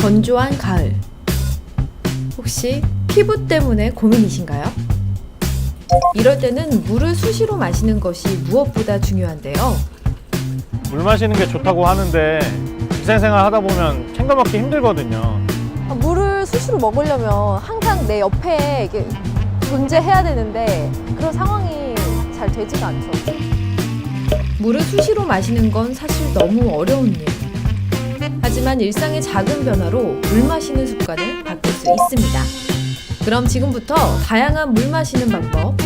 건조한 가을. 혹시 피부 때문에 고민이신가요? 이럴 때는 물을 수시로 마시는 것이 무엇보다 중요한데요. 물 마시는 게 좋다고 하는데 기생생활 하다 보면 챙겨 먹기 힘들거든요. 아, 물을 수시로 먹으려면 항상 내 옆에 이게 존재해야 되는데 그런 상황이 잘 되지가 않죠. 물을 수시로 마시는 건 사실 너무 어려운 일. 하지만 일상의 작은 변화로 물 마시는 습관을 바꿀 수 있습니다. 그럼 지금부터 다양한 물 마시는 방법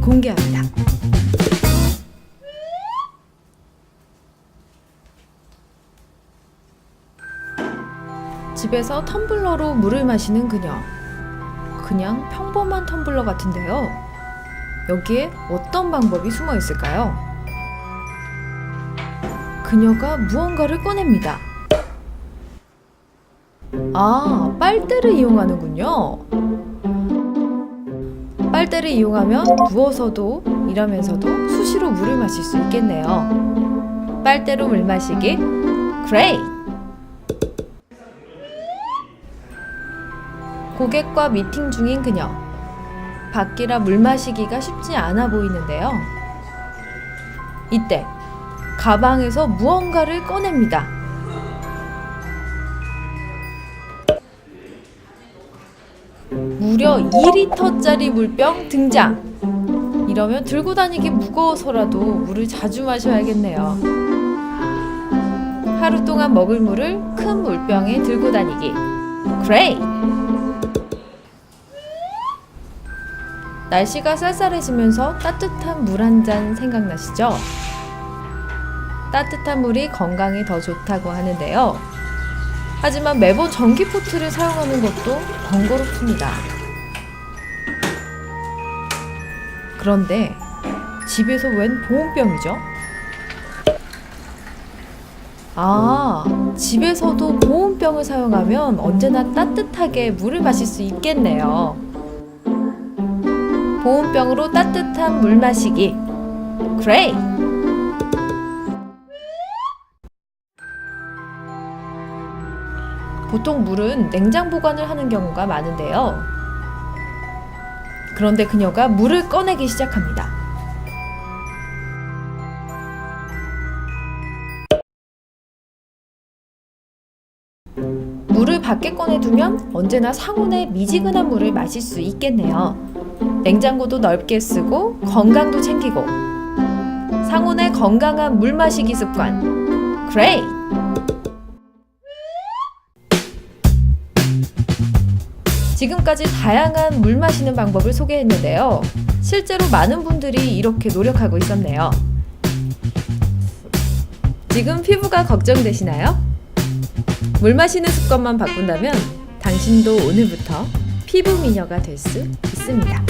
공개합니다. 집에서 텀블러로 물을 마시는 그녀. 그냥 평범한 텀블러 같은데요. 여기에 어떤 방법이 숨어 있을까요? 그녀가 무언가를 꺼냅니다. 아, 빨대를 이용하는군요. 빨대를 이용하면 누워서도 일하면서도 수시로 물을 마실 수 있겠네요. 빨대로 물 마시기, 그레이! 고객과 미팅 중인 그녀. 밖이라 물 마시기가 쉽지 않아 보이는데요. 이때 가방에서 무언가를 꺼냅니다. 무려 2리터짜리 물병 등장! 이러면 들고 다니기 무거워서라도 물을 자주 마셔야겠네요. 하루 동안 먹을 물을 큰 물병에 들고 다니기. 그레이! 날씨가 쌀쌀해지면서 따뜻한 물 한 잔 생각나시죠? 따뜻한 물이 건강에 더 좋다고 하는데요. 하지만 매번 전기포트를 사용하는 것도 번거롭습니다. 그런데 집에서 웬 보온병이죠? 아, 집에서도 보온병을 사용하면 언제나 따뜻하게 물을 마실 수 있겠네요. 보온병으로 따뜻한 물 마시기. 그레이! 보통 물은 냉장 보관을 하는 경우가 많은데요. 그런데 그녀가 물을 꺼내기 시작합니다. 물을 밖에 꺼내두면 언제나 상온의 미지근한 물을 마실 수 있겠네요. 냉장고도 넓게 쓰고 건강도 챙기고 상온의 건강한 물 마시기 습관 그레이 지금까지 다양한 물 마시는 방법을 소개했는데요. 실제로 많은 분들이 이렇게 노력하고 있었네요. 지금 피부가 걱정되시나요? 물 마시는 습관만 바꾼다면 당신도 오늘부터 피부 미녀가 될 수 있습니다.